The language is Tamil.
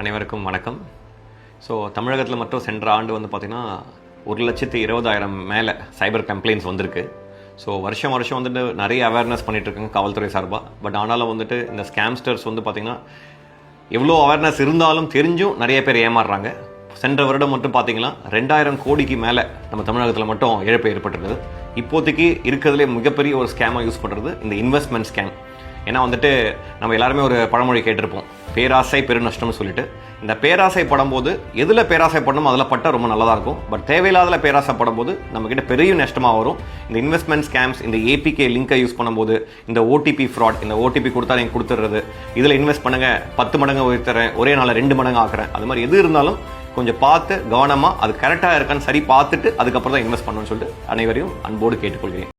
அனைவருக்கும் வணக்கம். ஸோ தமிழகத்தில் மட்டும் சென்ற ஆண்டு வந்து பார்த்திங்கன்னா ஒரு லட்சத்து இருபதாயிரம் மேலே சைபர் கம்ப்ளைண்ட்ஸ் வந்திருக்கு. ஸோ வருஷம் வருஷம் வந்துட்டு நிறைய அவேர்னஸ் பண்ணிட்டு இருக்காங்க காவல்துறை சார்பாக பட் ஆனாலும் வந்துட்டு இந்த ஸ்கேம்ஸ்டர்ஸ் வந்து பார்த்திங்கன்னா எவ்வளோ அவேர்னஸ் இருந்தாலும் தெரிஞ்சும் நிறைய பேர் ஏமாறுறாங்க. சென்ற வருடம் மட்டும் பார்த்தீங்கன்னா ரெண்டாயிரம் கோடிக்கு மேலே நம்ம தமிழகத்தில் மட்டும் இழப்பு ஏற்பட்டிருக்குது இப்போதைக்கு இருக்கிறதுலே மிகப்பெரிய ஒரு ஸ்கேமாக யூஸ் பண்ணுறது இந்த இன்வெஸ்ட்மெண்ட் ஸ்கேம் ஏன்னா வந்துட்டு நம்ம எல்லாருமே ஒரு பழமொழி கேட்டிருப்போம். பேராசை பெருநஷ்டம்னு சொல்லிட்டு. இந்த பேராசை படும்போது எதில் பேராசை படணும் அதில் பட்டால் ரொம்ப நல்லதாக இருக்கும். பட் தேவையில்லாத பேராசை படும்போது நம்மக்கிட்ட பெரிய நஷ்டமாக வரும். இந்த இன்வெஸ்ட்மெண்ட் ஸ்கேம்ஸ் இந்த ஏபிகே லிங்கை யூஸ் பண்ணும்போது இந்த ஓடிபி ஃப்ராட் இந்த ஓடிபி கொடுத்தா நீங்கள் கொடுத்துட்றது இதில் இன்வெஸ்ட் பண்ணுங்க பத்து மடங்கு உயர்த்துறேன் ஒரே நாளில் ரெண்டு மடங்கு ஆக்குறேன். அது மாதிரி எது இருந்தாலும் கொஞ்சம் பார்த்து கவனமாக அது கரெக்டாக இருக்கான்னு சரி பார்த்துட்டு அதுக்கப்புறம் தான் இன்வெஸ்ட் பண்ணணும்னு சொல்லிட்டு அனைவரையும் அன்போடு கேட்டுக்கொள்கிறேன்.